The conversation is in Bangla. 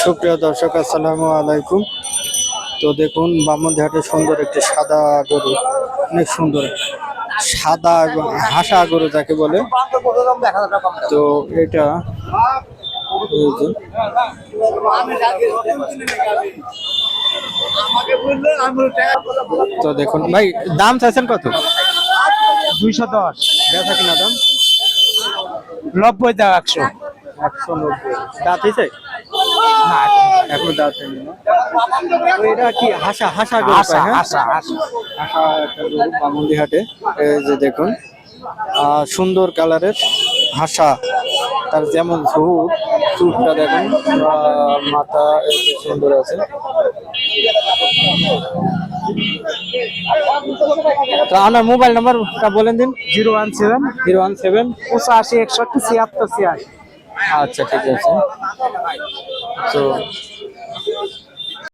সুপ্রিয় দর্শক আসসালামু আলাইকুম। তো দেখুন বামনঘাটে সুন্দর একটি সাদা গরু অনেক সুন্দর। সাদা হাসা গরু যাকে বলে। তো এটা তো দেখুন ভাই দাম চাইছেন কত? দুইশো দশ। বেচা কিনা দাম? নব্বই দাও একশো। একশো নব্বই। দাঁত হয়েছে? এখন দাঁত হয়নি না? এটা কি হাসা হাসা গরু পায়, হ্যাঁ? আশা আশা একটা গরু এই যে দেখুন। আহ, সুন্দর কালারের হাসা তার যেমন ঝুট চুটটা দেখুন আহ, মাথা সুন্দর আছে। তো আপনার মোবাইল নাম্বারটা বলেন দিন। Zero one seven zero one seven পঁচাশি একষট্টি ছিয়াত্তর ছিয়াশি। আচ্ছা ঠিক আছে। তো